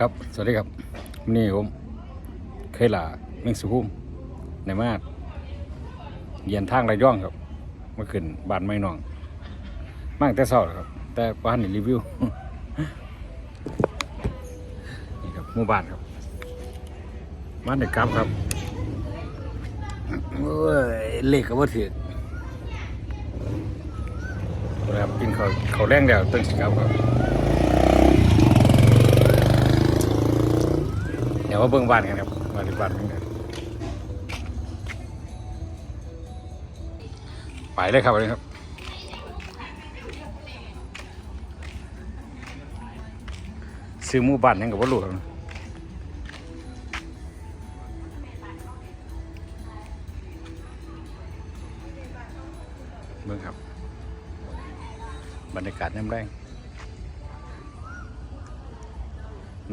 ครับ สวัสดีครับวันนี้ผมเคยลาเมงสุขุมในมาดเยียนทางระย่องครับเมื่อคืนบานไม่นองมากแต่เศร้าครับ แต่บ้านนี่รีวิวนี่ครับหมู่บ้านครับบ้านเด็กกลับครับเอ้ยเลขก็บ่ถือครับกินข้าวข้าวแรงแล้วต้นสิครับครับ ดี๋ยวมาเบิ่งบ้านกันครับมาดูบ้านกันไปเลยครับไปเลยครับซื้อมู่บ้านยังกับว่าลูกครับเบิ่งครับ บรรยากาศย่ำแรง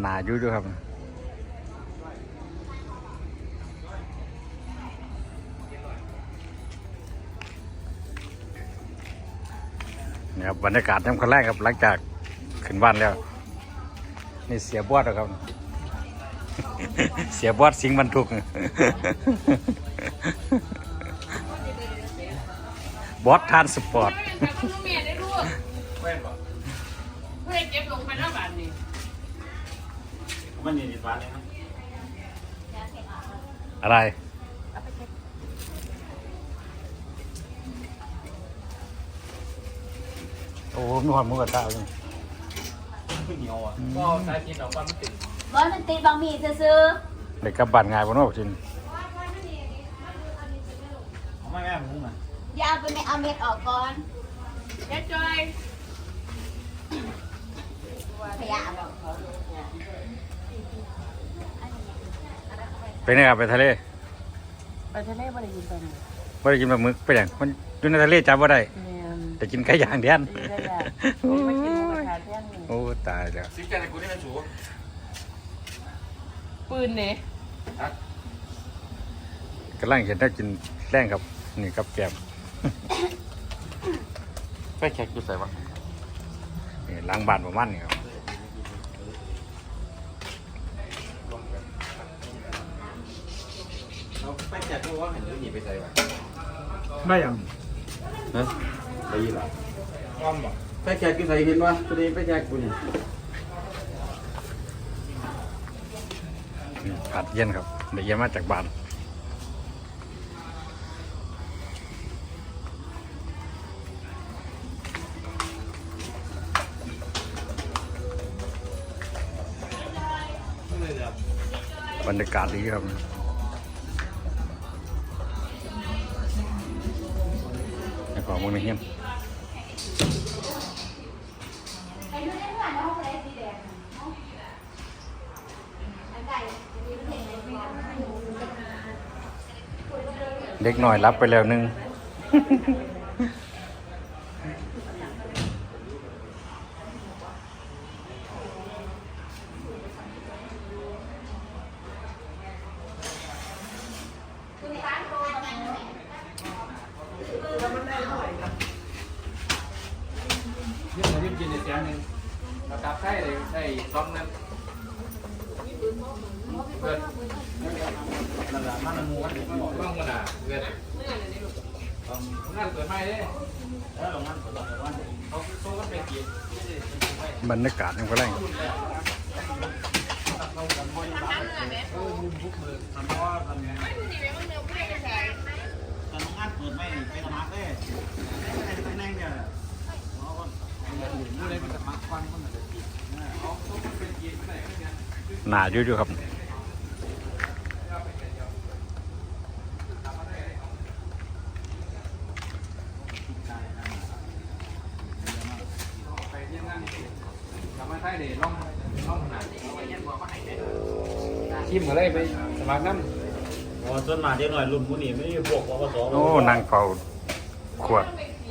หนาอยู่ด้วยครับ นี่ครับบรรยากาศน้ำคนแรกครับ หลังจากขึ้นบ้านแล้ว นี่เสียบวดแล้วครับ เสียบวดสิงห์บรรทุกบอสทานสปอร์ตเพื่อนเมี โอ้มีความมือกับตาเลยขึ้นเหนียวอะก็สายกินออกมาไม่ตื่นบอสมันติดบางมีซื้อเด็กกลับบ้านง่ายบ่เนาะจินเอาไม่แม่มุ้งอะๆอย่าเอาไปไม่เอาเม็ดออกก่อนแค่จอยขยะบอกเป็นไงครับไปทะเลไปทะเลบ่ได้ยินไปนี่บ่ได้กินปลาหมึกไปอย่างมันอยู่ในทะเลจับบ่ได้ แม่นแต่กินไก่ย่างเดียนดีได้แหละมากินหมูกระทะแท่นนี่โอ้ตายแล้วซิกแกนกูนี่มันสูงปืนเนี่ยกำลังเห็นได้กินแรงครับนี่ครับแกมไปแขกอยู่ใส่วะนี่ล้างบ้านประมาณนี้ครับเราไปแจกกูว่าเห็นเรื่องหนีไปใส่ไปไม่ยังนะ ไปยี่หรออ้อมบ่ไปแจกกูใส่เห็นวะตัวนี้ไปแจกกูนี่ผัดเย็นครับเดี๋ยวเย็นมาจากบ้านบรรยากาศดีครับในของมึงนี่เฮียน ไปดูได้ผ่านห้องอะไรสีแดงอันใดอันนี้เป็นเพลงอะไรไม่รู้ เด็กหน่อยรับไปแล้วนึงยิ่งมายิ่งกินในแสนหนึ่งเราตับไส้เลยได้องนั้นเกิดนั่นแหละมันมูกันบอกต้องกันอะเกิด งานเกิดไม่ได้แล้วลงงานเกิดวันเขาโซ่กันไปกี่บรรยากาศยังก็แรงเออมุมบุกมือทำเพราะว่าทำไงไม่ดูดิแม่มึงเร็วไม่ได้ไปใส่ตอนงานเปิดไม่ไปสมัครเลยไม่ได้ตำแหน่งเนี่ยเขาก็อยู่ในสมัครฟันคนไหนเขาเขาเป็นกี่ไหนกันเนี่ย หนาอยู่อยู่ครับ ไปเยี่ยมงานนี่กลับมา ไทยเดี๋ยวล่องล่องหนาชิมอะไรไปสมัครน้ำอ๋อส่วนมากเด็กหน่อยรุ่นผู้นี้ไม่ได้พวกปวสโอ้นางเป่าขวด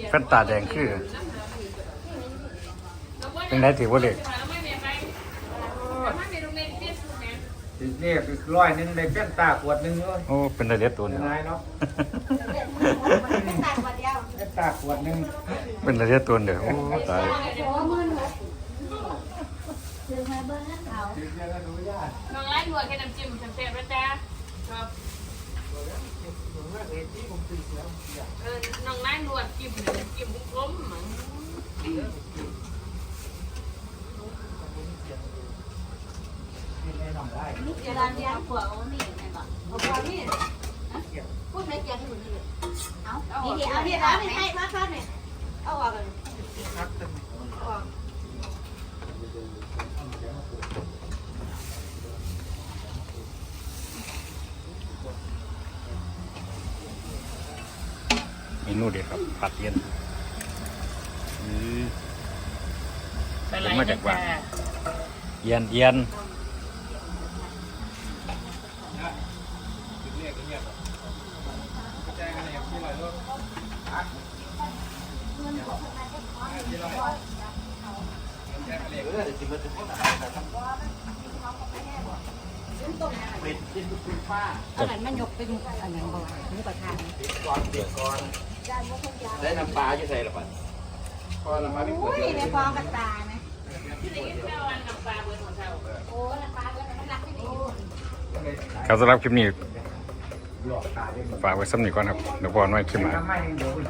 แฟนตาแดงคือเป็นไงถือว่าเด็กแล้วไม่เมียไปแล้วไม่เมียโรงเรียนเตี้ยสุดแม่เรียกร้อยหนึ่งในเส้นตาขวดหนึ่งเลยโอ้ เป็นระเลียดตัวเป็นี้นไรเนาะมันเป็นต่างวันเดียวเส้นตาขวดหนึ่งเป็นระเลียดตัวเดียวโอ้ตาย โอ้หมื่นหก ซื้อมาเบิ้งเอา เดี๋ยวก็ดูยาก น้องไล่ลวกแค่น้ำจิ้มแซ่บๆนะจ๊ะครับ ผมว่า เห็นที่ผมตีแล้วอยากเออน้องไล่ลวกจิ้มเนี่ยจิ้มกลมๆเหมือนให้แนะนำได้ลูกจะดันยางขวางนี่ไงบอกเอาขวางนี่พูดไม่เกี่ยงหนูนี่เอานี่ดิเอาดิเอาดิให้มาครับเนี่ยเอาออกกันครับแต่เอาออก เมนูเด็ดครับผัดเย็นอือไปไหลมาจากบ้านเย็นเย็น เรียกเรียกแจ้งกันเนี่ยที่ไรลูกแจ้งกันเลยเออเดี๋ยวจิมันจะพูดอะไรนะครับปิดกินคุณป้าอันนั้นมันยกเป็นอันนั้นบอกนี่ประธานปิดก่อนปิดก่อนได้น้ำปลาอยู่ใส่หรือเปล่าพอน้ำปลาไม่ขวดอุ้เดียยวในฟองกระตาไหมที่ได้กินแค่วันน้ำปลาเบิร์ดของเราโอ้น้ำปลาก็มันรักที่นี่ครับสำหรับคลิปนี้หลอกตาได้หมดฝากไว้สำหรับนีก่อนครับเดี๋ยวพอน้อยคลิปหน้าทำไมเดี๋ยว